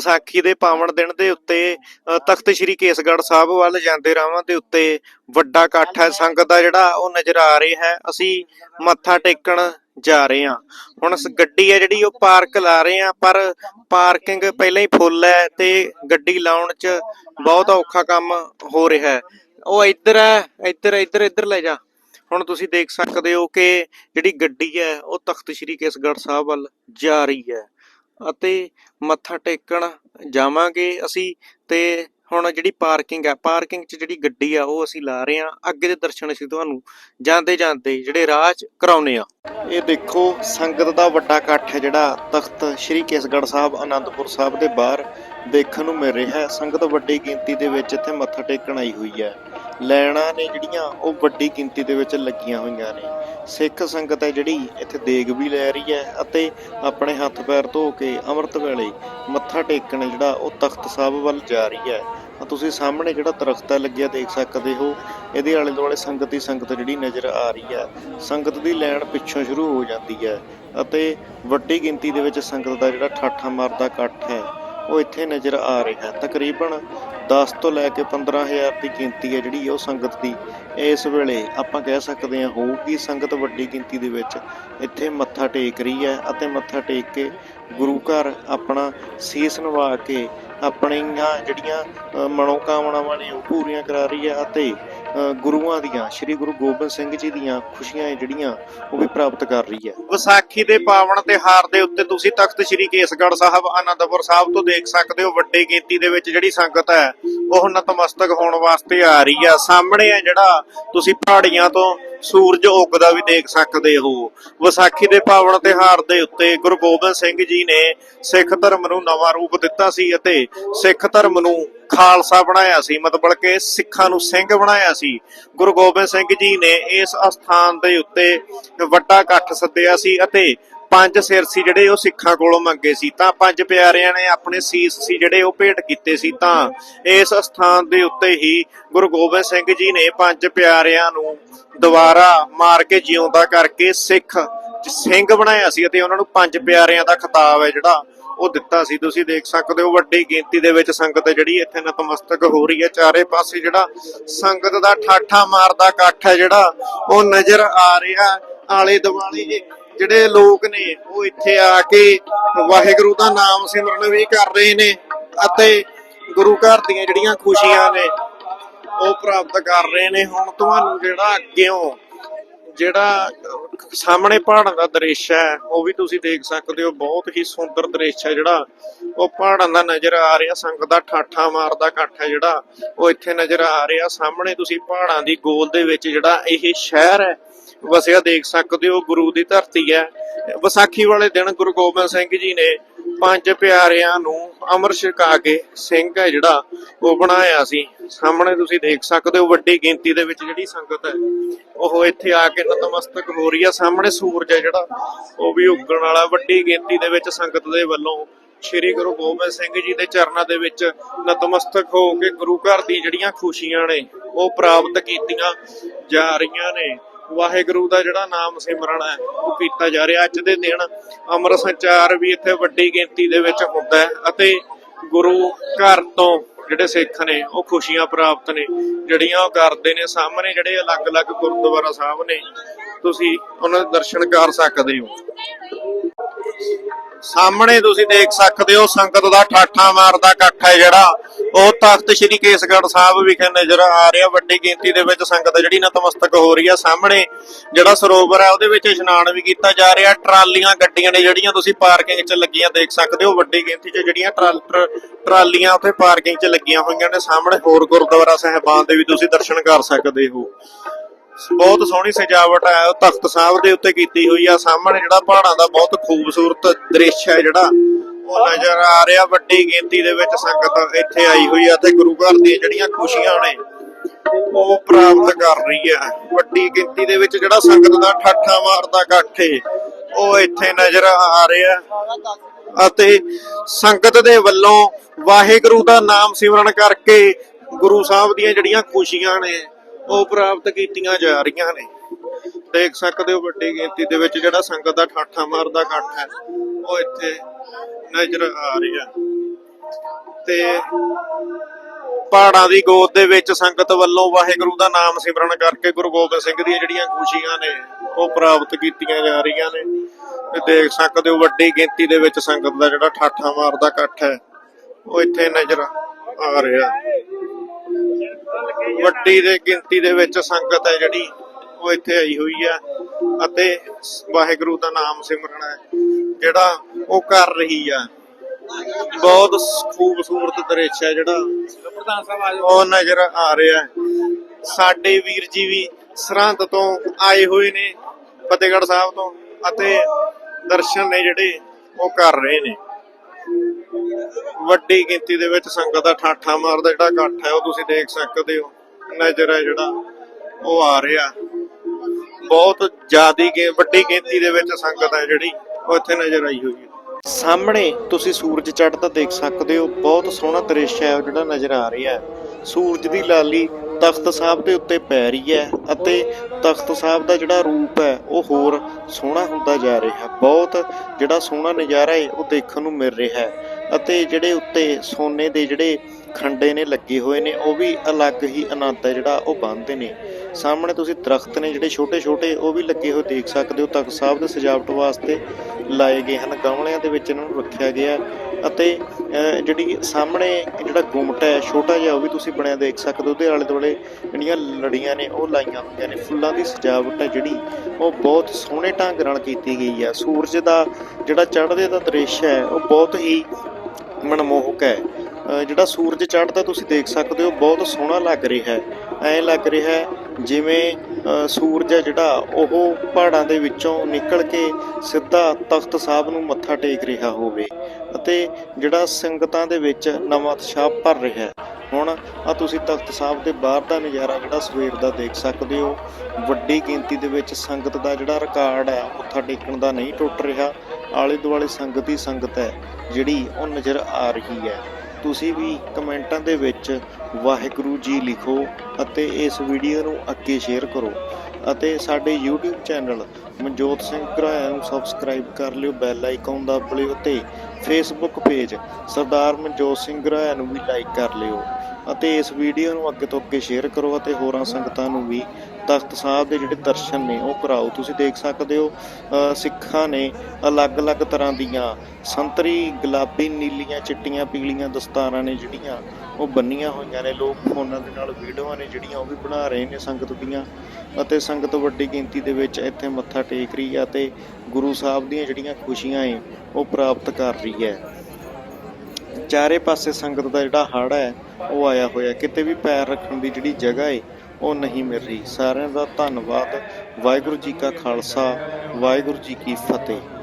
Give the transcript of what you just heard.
ਵਿਸਾਖੀ ਦੇ ਪਾਵਨ ਦਿਨ ਦੇ ਉੱਤੇ ਤਖਤ ਸ੍ਰੀ ਕੇਸਗੜ੍ਹ ਸਾਹਿਬ ਵੱਲ ਜਾਂਦੇ ਰਾਹਾਂ ਦੇ ਉੱਤੇ ਵੱਡਾ ਇਕੱਠ ਹੈ ਸੰਗਤ ਦਾ ਜਿਹੜਾ ਉਹ ਨਜ਼ਰ ਆ ਰਿਹਾ ਹੈ। ਅਸੀਂ ਮੱਥਾ ਟੇਕਣ ਜਾ ਰਹੇ ਹਾਂ। ਹੁਣ ਗੱਡੀ ਹੈ ਜਿਹੜੀ ਉਹ ਪਾਰਕ ਲਾ ਰਹੇ ਹਾਂ ਪਰ ਪਾਰਕਿੰਗ ਪਹਿਲਾਂ ਹੀ ਫੁੱਲ ਹੈ ਤੇ ਗੱਡੀ ਲਾਉਣ 'ਚ ਬਹੁਤ ਔਖਾ ਕੰਮ ਹੋ ਰਿਹਾ ਹੈ। ਉਹ ਇੱਧਰ ਹੈ ਇੱਧਰ ਇੱਧਰ ਇੱਧਰ ਲੈ ਜਾ। ਹੁਣ ਤੁਸੀਂ ਦੇਖ ਸਕਦੇ ਹੋ ਕਿ ਜਿਹੜੀ ਗੱਡੀ ਹੈ ਉਹ ਤਖਤ ਸ੍ਰੀ ਕੇਸਗੜ੍ਹ ਸਾਹਿਬ ਵੱਲ ਜਾ ਰਹੀ ਹੈ। ਅਤੇ ਮੱਥਾ ਟੇਕਣ ਜਾਵਾਂਗੇ ਅਸੀਂ ਤੇ ਹੁਣ ਜਿਹੜੀ ਪਾਰਕਿੰਗ ਆ ਪਾਰਕਿੰਗ 'ਚ ਜਿਹੜੀ ਗੱਡੀ ਆ, ਉਹ ਅਸੀਂ ਲਾ ਰਹੇ ਹਾਂ। ਅੱਗੇ ਦੇ ਦਰਸ਼ਨ ਅਸੀਂ ਤੁਹਾਨੂੰ ਜਾਂਦੇ ਜਾਂਦੇ ਜਿਹੜੇ ਰਾਹ 'ਚ ਕਰਾਉਨੇ ਆ ਇਹ ਦੇਖੋ, ਸੰਗਤ ਦਾ ਵੱਡਾ ਇਕੱਠ ਹੈ ਜਿਹੜਾ ਤਖਤ ਸ੍ਰੀ ਕੇਸਗੜ੍ਹ ਸਾਹਿਬ ਆਨੰਦਪੁਰ ਸਾਹਿਬ ਦੇ ਬਾਹਰ ਦੇਖਣ ਨੂੰ ਮਿਲ ਰਿਹਾ ਹੈ। ਸੰਗਤ ਵੱਡੀ ਗਿਣਤੀ ਦੇ ਵਿੱਚ ਇੱਥੇ ਮੱਥਾ ਟੇਕਣ ਆਈ ਹੋਈ ਹੈ। ਲੈਣਾ ਨੇ ਜਿਹੜੀਆਂ ਉਹ ਵੱਡੀ ਗਿਣਤੀ ਦੇ ਵਿੱਚ ਲੱਗੀਆਂ ਹੋਈਆਂ ਨੇ। ਸਿੱਖ ਸੰਗਤ ਹੈ ਜਿਹੜੀ ਇੱਥੇ ਦੇਗ ਵੀ ਲੈ ਰਹੀ ਹੈ ਅਤੇ ਆਪਣੇ ਹੱਥ ਪੈਰ ਧੋ ਕੇ ਅੰਮ੍ਰਿਤ ਵੇਲੇ ਮੱਥਾ ਟੇਕਣ ਜਿਹੜਾ ਉਹ ਤਖਤ ਸਾਹਿਬ ਵੱਲ ਜਾ ਰਹੀ ਹੈ। ਤੁਸੀਂ ਸਾਹਮਣੇ ਜਿਹੜਾ ਦਰਖਤ ਹੈ ਲੱਗਿਆ ਦੇਖ ਸਕਦੇ ਹੋ, ਇਹਦੇ ਆਲੇ ਦੁਆਲੇ ਸੰਗਤ ਦੀ ਸੰਗਤ ਜਿਹੜੀ ਨਜ਼ਰ ਆ ਰਹੀ ਹੈ। ਸੰਗਤ ਦੀ ਲੈਣ ਪਿੱਛੋਂ ਸ਼ੁਰੂ ਹੋ ਜਾਂਦੀ ਹੈ ਅਤੇ ਵੱਡੀ ਗਿਣਤੀ ਦੇ ਵਿੱਚ ਸੰਗਤ ਦਾ ਜਿਹੜਾ ਠਾਠਾ ਮਾਰਦਾ ਇਕੱਠ ਹੈ, ਉਹ ਇੱਥੇ ਨਜ਼ਰ ਆ ਰਿਹਾ ਤਕਰੀਬਨ 10 ਤੋਂ ਲੈ ਕੇ 15000 ਦੀ ਗਿਣਤੀ ਹੈ ਜਿਹੜੀ ਉਹ ਸੰਗਤ ਦੀ। ਇਸ ਵੇਲੇ ਆਪਾਂ ਕਹਿ ਸਕਦੇ ਹਾਂ ਹੋਊਗੀ ਸੰਗਤ ਵੱਡੀ ਗਿਣਤੀ ਦੇ ਵਿੱਚ ਇੱਥੇ ਮੱਥਾ ਟੇਕ ਰਹੀ ਹੈ ਅਤੇ ਮੱਥਾ ਟੇਕ ਕੇ ਗੁਰੂ ਘਰ ਆਪਣਾ ਸੀਸ ਨਵਾ ਕੇ ਆਪਣੀਆਂ ਜਿਹੜੀਆਂ ਮਨੋਕਾਮਨਾਵਾਂ ਨੇ ਉਹ ਪੂਰੀਆਂ ਕਰਾ ਰਹੀ ਹੈ ਅਤੇ ਗੁਰੂਆਂ ਦੀਆਂ, ਸ੍ਰੀ ਗੁਰੂ ਗੋਬਿੰਦ ਸਿੰਘ ਜੀ ਦੀਆਂ ਖੁਸ਼ੀਆਂ ਜਿਹੜੀਆਂ ਉਹ ਵੀ ਪ੍ਰਾਪਤ ਕਰ ਰਹੀ ਹੈ। ਵਿਸਾਖੀ ਦੇ ਪਾਵਨ ਤਿਹਾਰ ਦੇ ਉੱਤੇ ਤੁਸੀਂ ਤਖਤ ਸ੍ਰੀ ਕੇਸਗੜ੍ਹ ਸਾਹਿਬ, ਆਨੰਦਪੁਰ ਸਾਹਿਬ ਤੋਂ ਦੇਖ ਸਕਦੇ ਹੋ ਵੱਡੀ ਗਿਣਤੀ ਦੇ ਵਿੱਚ ਜਿਹੜੀ ਸੰਗਤ ਹੈ, ਉਹ ਨਤਮਸਤਕ ਹੋਣ ਵਾਸਤੇ ਆ ਰਹੀ ਆ ਸਾਹਮਣੇ ਹੈ ਜਿਹੜਾ ਤੁਸੀਂ ਪਹਾੜੀਆਂ ਤੋਂ ਸੂਰਜ ਉੱਗਦਾ ਵੀ ਦੇਖ ਸਕਦੇ ਹੋ। ਵਿਸਾਖੀ ਦੇ ਪਾਵਨ ਤਿਹਾਰ ਦੇ ਉੱਤੇ ਗੁਰੂ ਗੋਬਿੰਦ ਸਿੰਘ ਜੀ ਨੇ ਸਿੱਖ ਧਰਮ ਨੂੰ ਨਵਾਂ ਰੂਪ ਦਿੱਤਾ ਸੀ ਅਤੇ ਸਿੱਖ ਧਰਮ ਨੂੰ ਖਾਲਸਾ ਬਣਾਇਆ ਸੀ, ਮਤਲਬ ਕਿ ਸਿੱਖਾਂ ਨੂੰ ਸਿੰਘ ਬਣਾਇਆ ਸੀ। ਗੁਰੂ ਗੋਬਿੰਦ ਸਿੰਘ ਜੀ ਨੇ ਇਸ ਅਸਥਾਨ ਦੇ ਉੱਤੇ ਵੱਡਾ ਇਕੱਠ ਸੱਦਿਆ ਸੀ ਅਤੇ ਪੰਜ ਸਿਰ ਸੀ ਜਿਹੜੇ ਉਹ ਸਿੱਖਾਂ ਕੋਲੋਂ ਮੰਗੇ ਸੀ, ਤਾਂ ਪੰਜ ਪਿਆਰਿਆਂ ਨੇ ਆਪਣੇ ਸੀਸ ਸੀ ਜਿਹੜੇ ਉਹ ਭੇਟ ਕੀਤੇ ਸੀ, ਤਾਂ ਇਸ ਸਥਾਨ ਦੇ ਉੱਤੇ ਹੀ ਗੁਰੂ ਗੋਬਿੰਦ ਸਿੰਘ ਜੀ ਨੇ ਪੰਜ ਪਿਆਰਿਆਂ ਨੂੰ ਦੁਬਾਰਾ ਮਾਰ ਕੇ ਜਿਉਂਦਾ ਕਰਕੇ ਸਿੱਖ ਸਿੰਘ ਬਣਾਇਆ ਸੀ ਅਤੇ ਉਹਨਾਂ ਨੂੰ ਪੰਜ ਪਿਆਰਿਆਂ ਦਾ ਖਿਤਾਬ ਹੈ ਜਿਹੜਾ ਉਹ ਦਿੱਤਾ ਸੀ। ਤੁਸੀਂ ਦੇਖ ਸਕਦੇ ਹੋ ਵੱਡੀ ਗਿਣਤੀ ਦੇ ਵਿੱਚ ਸੰਗਤ ਜਿਹੜੀ ਇੱਥੇ ਨਤਮਸਤਕ ਹੋ ਰਹੀ ਹੈ। ਚਾਰੇ ਪਾਸੇ ਜਿਹੜਾ ਸੰਗਤ ਦਾ ਠਾਠਾ ਮਾਰਦਾ ਇਕੱਠ ਹੈ ਜਿਹੜਾ ਉਹ ਨਜ਼ਰ ਆ ਰਿਹਾ। ਆਲੇ ਦੁਆਲੇ ਜਿਹੜੇ ਲੋਕ ਨੇ, ਉਹ ਇੱਥੇ ਆ ਕੇ ਵਾਹਿਗੁਰੂ ਦਾ ਨਾਮ ਸਿਮਰਨ ਵੀ ਕਰ ਰਹੇ ਨੇ ਅਤੇ ਗੁਰੂ ਘਰ ਦੀਆਂ ਜਿਹੜੀਆਂ ਖੁਸ਼ੀਆਂ ਨੇ, ਉਹ ਪ੍ਰਾਪਤ ਕਰ ਰਹੇ ਨੇ। ਹੁਣ ਤੁਹਾਨੂੰ ਜਿਹੜਾ ਅੱਗਿਓਂ ਜਿਹੜਾ ਸਾਹਮਣੇ ਪਹਾੜਾਂ ਦਾ ਦ੍ਰਿਸ਼ ਹੈ, ਉਹ ਵੀ ਤੁਸੀਂ ਦੇਖ ਸਕਦੇ ਹੋ, ਬਹੁਤ ਹੀ ਸੁੰਦਰ ਦ੍ਰਿਸ਼ ਹੈ ਜਿਹੜਾ। ਉਹ ਪਹਾੜਾਂ ਦਾ ਨਜ਼ਰ ਆ ਰਿਹਾ, ਸੰਗਤ ਦਾ ਠਾਠਾ ਮਾਰਦਾ ਇਕੱਠ ਹੈ ਜਿਹੜਾ। ਉਹ ਇੱਥੇ ਨਜ਼ਰ ਆ ਰਿਹਾ, ਸਾਹਮਣੇ ਤੁਸੀਂ ਪਹਾੜਾਂ ਦੀ ਗੋਲ ਦੇ ਵਿੱਚ ਜਿਹੜਾ ਇਹ ਸ਼ਹਿਰ ਹੈ, ਵਸਿਆ ਦੇਖ ਸਕਦੇ ਹੋ, ਗੁਰੂ ਦੀ ਧਰਤੀ ਹੈ। ਵਿਸਾਖੀ ਵਾਲੇ ਦਿਨ ਗੁਰੂ ਗੋਬਿੰਦ ਸਿੰਘ ਜੀ ਨੇ ਪੰਜ ਪਿਆਰਿਆਂ ਨੂੰ ਅਮਰ ਛਕਾ ਕੇ ਸਿੰਘ ਹੈ ਜਿਹੜਾ, ਉਹ ਬਣਾਇਆ ਸੀ। ਸਾਹਮਣੇ ਤੁਸੀਂ ਦੇਖ ਸਕਦੇ ਹੋ ਵੱਡੀ ਗਿਣਤੀ ਦੇ ਵਿੱਚ ਜਿਹੜੀ ਸੰਗਤ ਹੈ, ਉਹ ਇੱਥੇ ਆ ਕੇ ਨਤਮਸਤਕ ਹੋ ਰਹੀ ਹੈ। ਸਾਹਮਣੇ ਸੂਰਜ ਹੈ ਜਿਹੜਾ, ਉਹ ਵੀ ਉੱਗਣ ਵਾਲਾ। ਵੱਡੀ ਗਿਣਤੀ ਦੇ ਵਿੱਚ ਸੰਗਤ ਦੇ ਵੱਲੋਂ ਸ਼੍ਰੀ ਗੁਰੂ ਗੋਬਿੰਦ ਸਿੰਘ ਜੀ ਦੇ ਚਰਨਾਂ ਦੇ ਵਿੱਚ ਨਤਮਸਤਕ ਹੋ ਕੇ ਗੁਰੂ ਘਰ ਦੀ ਜਿਹੜੀਆਂ ਖੁਸ਼ੀਆਂ ਨੇ, ਉਹ ਪ੍ਰਾਪਤ ਕੀਤੀਆਂ ਜਾ ਰਹੀਆਂ ਨੇ। ਵਾਹਿਗੁਰੂ ਦਾ ਜਿਹੜਾ ਨਾਮ ਸਿਮਰਨ ਹੈ, ਉਹ ਕੀਤਾ ਜਾ ਰਿਹਾ। ਅੱਜ ਦੇ ਦਿਨ ਅੰਮ੍ਰਿਤ ਸੰਚਾਰ ਵੀ ਇੱਥੇ ਵੱਡੀ ਗਿਣਤੀ ਦੇ ਵਿੱਚ ਹੁੰਦਾ ਹੈ ਅਤੇ ਗੁਰੂ ਘਰ ਤੋਂ ਜਿਹੜੇ ਸਿੱਖ ਨੇ, ਉਹ ਖੁਸ਼ੀਆਂ ਪ੍ਰਾਪਤ ਨੇ। ਜਿਹੜੀਆਂ ਉਹ ਕਰਦੇ ਨੇ, ਸਾਹਮਣੇ ਜਿਹੜੇ ਅਲੱਗ-ਅਲੱਗ ਗੁਰਦੁਆਰਾ ਸਾਹਿਬ ਨੇ, ਤੁਸੀਂ ਉਹਨਾਂ ਦੇ ਦਰਸ਼ਨ ਕਰ ਸਕਦੇ ਹੋ। ਸਾਹਮਣੇ ਤੁਸੀਂ ਦੇਖ ਸਕਦੇ ਹੋ, ਸੰਗਤ ਦਾ ਠਾਠਾ ਮਾਰਦਾ ਇਕੱਠ ਹੈ ਜਿਹੜਾ। ਉਹ ਤਖਤ ਸ੍ਰੀ ਕੇਸਗੜ੍ਹ ਸਾਹਿਬ ਵਿਖੇ ਨਜ਼ਰ ਆ ਰਿਹਾ। ਵੱਡੀ ਗਿਣਤੀ ਦੇ ਵਿੱਚ ਸੰਗਤ ਜਿਹੜੀ ਨਤਮਸਤਕ ਹੋ ਰਹੀ ਹੈ ਸਾਹਮਣੇ ਜਿਹੜਾ ਸਰੋਵਰ ਹੈ ਉਹਦੇ ਵਿੱਚ ਇਸ਼ਨਾਨ ਵੀ ਕੀਤਾ ਜਾ ਰਿਹਾ। ਟਰਾਲੀਆਂ, ਗੱਡੀਆਂ ਨੇ ਜਿਹੜੀਆਂ ਤੁਸੀਂ ਪਾਰਕਿੰਗ 'ਚ ਲੱਗੀਆਂ ਦੇਖ ਸਕਦੇ ਹੋ। ਵੱਡੀ ਗਿਣਤੀ 'ਚ ਜਿਹੜੀਆਂ ਟਰਾਲ- ਟਰਾਲੀਆਂ ਉੱਥੇ ਪਾਰਕਿੰਗ 'ਚ ਲੱਗੀਆਂ ਹੋਈਆਂ ਨੇ। ਸਾਹਮਣੇ ਹੋਰ ਗੁਰਦੁਆਰਾ ਸਾਹਿਬਾਨ ਦੇ ਵੀ ਤੁਸੀਂ ਦਰਸ਼ਨ ਕਰ ਸਕਦੇ ਹੋ। ਬਹੁਤ ਸੋਹਣੀ ਸਜਾਵਟ ਹੈ ਤਖਤ ਸਾਹਿਬ ਦੇ ਉੱਤੇ ਕੀਤੀ ਹੋਈ ਆ। ਸਾਹਮਣੇ ਜਿਹੜਾ ਪਹਾੜਾਂ ਦਾ ਬਹੁਤ ਖੂਬਸੂਰਤ ਦ੍ਰਿਸ਼ ਹੈ ਜਿਹੜਾ। ਉਹ ਨਜ਼ਰ ਆ ਰਿਹਾ ਵੱਡੀ ਗਿਣਤੀ ਦੇ ਵਿੱਚ ਸੰਗਤ ਇੱਥੇ ਆਈ ਹੋਈ ਆ ਤੇ ਗੁਰੂ ਘਰ ਦੀਆਂ ਜਿਹੜੀਆਂ ਖੁਸ਼ੀਆਂ ਨੇ, ਉਹ ਪ੍ਰਾਪਤ ਕਰ ਰਹੀ ਹੈ ਵੱਡੀ ਗਿਣਤੀ ਦੇ ਵਿੱਚ ਜਿਹੜਾ ਸੰਗਤ ਦਾ ਠਾਠਾ ਮਾਰਦਾ ਇਕੱਠ ਉਹ ਇੱਥੇ ਨਜ਼ਰ ਆ ਰਿਹਾ। ਅਤੇ ਸੰਗਤ ਦੇ ਵੱਲੋਂ ਵਾਹਿਗੁਰੂ ਦਾ ਨਾਮ ਸਿਮਰਨ ਕਰਕੇ ਗੁਰੂ ਸਾਹਿਬ ਦੀਆਂ ਜਿਹੜੀਆਂ ਖੁਸ਼ੀਆਂ ਨੇ, ਉਹ ਪ੍ਰਾਪਤ ਕੀਤੀਆਂ ਜਾ ਰਹੀਆਂ ਨੇ। ਦੇਖ ਸਕਦੇ ਹੋ ਵੱਡੀ ਗਿਣਤੀ ਦੇ ਵਿੱਚ ਜਿਹੜਾ ਸੰਗਤ ਦਾ ਠਾਠਾ ਮਾਰਦਾ ਇਕੱਠ ਹੈ, ਉਹ ਇੱਥੇ ਨਜ਼ਰ ਆ ਰਿਹਾ ਅਤੇ ਪਹਾੜਾਂ ਦੀ ਗੋਦ ਦੇ ਵਿੱਚ ਸੰਗਤ ਵੱਲੋਂ ਵਾਹਿਗੁਰੂ ਦਾ ਨਾਮ ਸਿਮਰਨ ਕਰਕੇ ਗੁਰੂ ਗੋਬਿੰਦ ਸਿੰਘ ਦੀਆਂ ਜਿਹੜੀਆਂ ਖੁਸ਼ੀਆਂ ਨੇ, ਉਹ ਪ੍ਰਾਪਤ ਕੀਤੀਆਂ ਜਾ ਰਹੀਆਂ ਨੇ। ਤੇ ਦੇਖ ਸਕਦੇ ਹੋ ਵੱਡੀ ਗਿਣਤੀ ਦੇ ਵਿੱਚ ਸੰਗਤ ਦਾ ਜਿਹੜਾ ਠਾਠਾ ਮਾਰਦਾ ਇਕੱਠ ਹੈ, ਉਹ ਇੱਥੇ ਨਜ਼ਰ ਆ ਰਿਹਾ। ਵੱਡੀ ਦੇ ਗਿਣਤੀ ਦੇ ਵਿੱਚ ਸੰਗਤ ਹੈ ਜਿਹੜੀ ਉਹ ਇੱਥੇ ਆਈ ਹੋਈ ਹੈ ਅਤੇ ਵਾਹਿਗੁਰੂ ਦਾ ਨਾਮ ਸਿਮਰਨ ਹੈ, ਜਿਹੜਾ ਉਹ ਕਰ ਰਹੀ ਆ। ਬਹੁਤ ਖੂਬਸੂਰਤ ਦ੍ਰਿਸ਼ ਹੈ ਜਿਹੜਾ। ਪ੍ਰਧਾਨ ਸਾਹਿਬ ਉਹ ਨਜ਼ਰ ਆ ਰਿਹਾ ਸਾਡੇ ਵੀਰ ਜੀ ਵੀ ਸਰਹੰਦ ਤੋਂ ਆਏ ਹੋਏ ਨੇ, ਫਤਿਹਗੜ੍ਹ ਸਾਹਿਬ ਤੋਂ, ਅਤੇ ਦਰਸ਼ਨ ਨੇ ਜਿਹੜੇ ਉਹ ਕਰ ਰਹੇ ਨੇ। ਵੱਡੀ ਗਿਣਤੀ ਦੇ ਵਿੱਚ ਸੰਗਤ ਦਾ ਠਾਠਾ ਮਾਰਦਾ ਜਿਹੜਾ ਇਕੱਠ ਹੈ, ਉਹ ਤੁਸੀਂ ਦੇਖ ਸਕਦੇ ਹੋ। ਨਜ਼ਰ ਹੈ ਜਿਹੜਾ, ਉਹ ਆ ਰਿਹਾ। ਬਹੁਤ ਜ਼ਿਆਦੀ ਗਿ- ਵੱਡੀ ਗਿਣਤੀ ਦੇ ਵਿੱਚ ਸੰਗਤ ਹੈ ਜਿਹੜੀ, ਉਹ ਇੱਥੇ ਨਜ਼ਰ ਆਈ ਹੋਈ ਹੈ। ਸਾਹਮਣੇ ਤੁਸੀਂ ਸੂਰਜ ਚੜ੍ਹਦਾ ਦੇਖ ਸਕਦੇ ਹੋ, ਬਹੁਤ ਸੋਹਣਾ ਦ੍ਰਿਸ਼ ਹੈ ਉਹ ਜਿਹੜਾ ਨਜ਼ਰ ਆ ਰਿਹਾ ਹੈ। ਸੂਰਜ ਦੀ ਲਾਲੀ ਤਖਤ ਸਾਹਿਬ ਦੇ ਉੱਤੇ ਪੈ ਰਹੀ ਹੈ ਅਤੇ ਤਖਤ ਸਾਹਿਬ ਦਾ ਜਿਹੜਾ ਰੂਪ ਹੈ, ਉਹ ਹੋਰ ਸੋਹਣਾ ਹੁੰਦਾ ਜਾ ਰਿਹਾ ਹੈ। ਬਹੁਤ ਜਿਹੜਾ ਸੋਹਣਾ ਨਜ਼ਾਰਾ ਹੈ, ਉਹ ਦੇਖਣ ਨੂੰ ਮਿਲ ਰਿਹਾ ਹੈ ਅਤੇ ਜਿਹੜੇ ਉੱਤੇ ਸੋਨੇ ਦੇ ਜਿਹੜੇ ਖੰਡੇ ਨੇ ਲੱਗੇ ਹੋਏ ਨੇ, ਉਹ ਵੀ ਅਲੱਗ ਹੀ ਆਨੰਦ ਹੈ ਜਿਹੜਾ ਉਹ ਬੰਨਦੇ ਨੇ। ਸਾਹਮਣੇ ਤੁਸੀਂ ਦਰਖਤ ਨੇ ਜਿਹੜੇ ਛੋਟੇ ਛੋਟੇ ਉਹ ਵੀ ਲੱਗੇ ਹੋਏ ਦੇਖ ਸਕਦੇ ਹੋ। ਤਖਤ ਸਾਹਿਬ ਦੇ ਸਜਾਵਟ ਵਾਸਤੇ ਲਾਏ ਗਏ ਹਨ। ਗਮਲਿਆਂ ਦੇ ਵਿੱਚ ਇਹਨਾਂ ਨੂੰ ਰੱਖਿਆ ਗਿਆ ਅਤੇ ਜਿਹੜੀ ਸਾਹਮਣੇ ਜਿਹੜਾ ਗੁੰਮਟ ਹੈ, ਛੋਟਾ ਜਿਹਾ, ਉਹ ਵੀ ਤੁਸੀਂ ਬਣਿਆ ਦੇਖ ਸਕਦੇ ਹੋ। ਉਹਦੇ ਆਲੇ ਦੁਆਲੇ ਜਿਹੜੀਆਂ ਲੜੀਆਂ ਨੇ, ਉਹ ਲਾਈਆਂ ਹੋਈਆਂ ਨੇ। ਫੁੱਲਾਂ ਦੀ ਸਜਾਵਟ ਹੈ ਜਿਹੜੀ, ਉਹ ਬਹੁਤ ਸੋਹਣੇ ਢੰਗ ਨਾਲ ਕੀਤੀ ਗਈ ਹੈ। ਸੂਰਜ ਦਾ ਜਿਹੜਾ ਚੜ੍ਹਦੇ ਦਾ ਦ੍ਰਿਸ਼ ਹੈ, ਉਹ ਬਹੁਤ ਹੀ ਮਨਮੋਹਕ ਹੈ। ਜਿਹੜਾ ਸੂਰਜ ਚੜ੍ਹਦਾ ਤੁਸੀਂ ਦੇਖ ਸਕਦੇ ਹੋ, ਬਹੁਤ ਸੋਹਣਾ ਲੱਗ ਰਿਹਾ ਹੈ। ਐਂ ਲੱਗ ਰਿਹਾ ਹੈ ਜਿਵੇਂ ਸੂਰਜ ਹੈ ਜਿਹੜਾ, ਉਹ ਪਹਾੜਾਂ ਦੇ ਵਿੱਚੋਂ ਨਿਕਲ ਕੇ ਸਿੱਧਾ ਤਖਤ ਸਾਹਿਬ ਨੂੰ ਮੱਥਾ ਟੇਕ ਰਿਹਾ ਹੋਵੇ ਅਤੇ ਜਿਹੜਾ ਸੰਗਤਾਂ ਦੇ ਵਿੱਚ ਨਵਾਂ ਉਤਸ਼ਾਹ ਭਰ ਰਿਹਾ ਹੈ। ਹੁਣ ਆ ਤੁਸੀਂ ਤਖਤ ਸਾਹਿਬ ਦੇ ਬਾਹਰ ਦਾ ਨਜ਼ਾਰਾ ਜਿਹੜਾ ਸਵੇਰ ਦਾ ਦੇਖ ਸਕਦੇ ਹੋ। ਵੱਡੀ ਗਿਣਤੀ ਦੇ ਵਿੱਚ ਸੰਗਤ ਦਾ ਜਿਹੜਾ ਰਿਕਾਰਡ ਹੈ, ਮੱਥਾ ਟੇਕਣ ਦਾ ਨਹੀਂ ਟੁੱਟ ਰਿਹਾ। ਆਲੇ ਦੁਆਲੇ ਸੰਗਤ ਹੀ ਸੰਗਤ ਹੈ, ਜਿਹੜੀ ਉਹ ਨਜ਼ਰ ਆ ਰਹੀ ਹੈ। ਤੁਸੀਂ ਵੀ ਕਮੈਂਟਾਂ ਦੇ ਵਿੱਚ ਵਾਹਿਗੁਰੂ ਜੀ ਲਿਖੋ ਅਤੇ ਇਸ ਵੀਡੀਓ ਨੂੰ ਅੱਗੇ ਸ਼ੇਅਰ ਕਰੋ। ਅਤੇ ਸਾਡੇ YouTube ਚੈਨਲ ਮਨਜੋਤ ਸਿੰਘ ਘਰਾਇਆ ਨੂੰ ਸਬਸਕ੍ਰਾਈਬ ਕਰ ਲਿਓ ਬੈਲ ਆਈਕਨ ਦਬ ਲਿਓ ਤੇ Facebook ਪੇਜ ਸਰਦਾਰ ਮਨਜੋਤ ਸਿੰਘ ਘਰਾਇਆ ਨੂੰ ਵੀ ਲਾਈਕ ਕਰ ਲਿਓ। ਅਤੇ ਇਸ ਵੀਡੀਓ ਨੂੰ ਅੱਗੇ ਤੋਂ ਅੱਗੇ ਸ਼ੇਅਰ ਕਰੋ ਅਤੇ ਹੋਰਾਂ ਸੰਗਤਾਂ ਨੂੰ ਵੀ ਤਖਤ ਸਾਹਿਬ ਦੇ ਜਿਹੜੇ ਦਰਸ਼ਨ ਨੇ ਉਹ ਕਰਾਓ। ਤੁਸੀਂ ਦੇਖ ਸਕਦੇ ਹੋ ਅ, ਸਿੱਖਾਂ ਨੇ ਅਲੱਗ-ਅਲੱਗ ਤਰ੍ਹਾਂ ਦੀਆਂ ਸੰਤਰੀ ਗੁਲਾਬੀ ਨੀਲੀਆਂ ਚਿੱਟੀਆਂ ਪੀਲੀਆਂ ਦਸਤਾਰਾਂ ਨੇ ਜਿਹੜੀਆਂ ਉਹ ਬੰਨੀਆਂ ਹੋਈਆਂ ਨੇ। ਲੋਕ ਫੋਨਾਂ ਦੇ ਨਾਲ ਵੀਡੀਓਆਂ ਨੇ ਜਿਹੜੀਆਂ ਉਹ ਵੀ ਬਣਾ ਰਹੇ ਨੇ ਸੰਗਤ ਦੀਆਂ। ਅਤੇ ਸੰਗਤ ਵੱਡੀ ਗਿਣਤੀ ਦੇ ਵਿੱਚ ਇੱਥੇ ਮੱਥਾ ਟੇਕ ਰਹੀ ਹੈ ਅਤੇ ਗੁਰੂ ਸਾਹਿਬ ਦੀਆਂ ਜਿਹੜੀਆਂ ਖੁਸ਼ੀਆਂ ਏ ਉਹ ਪ੍ਰਾਪਤ ਕਰ ਰਹੀ ਹੈ। ਚਾਰੇ ਪਾਸੇ ਸੰਗਤ ਦਾ ਜਿਹੜਾ ਹੜ ਹੈ ਉਹ ਆਇਆ ਹੋਇਆ। ਕਿਤੇ ਵੀ ਪੈਰ ਰੱਖਣ ਦੀ ਜਿਹੜੀ ਜਗ੍ਹਾ ਏ ਉਹ ਨਹੀਂ ਮਿਲ ਰਹੀ। ਸਾਰਿਆਂ ਦਾ ਧੰਨਵਾਦ। ਵਾਹਿਗੁਰੂ ਜੀ ਕਾ ਖਾਲਸਾ, ਵਾਹਿਗੁਰੂ ਜੀ ਕੀ ਫਤਿਹ।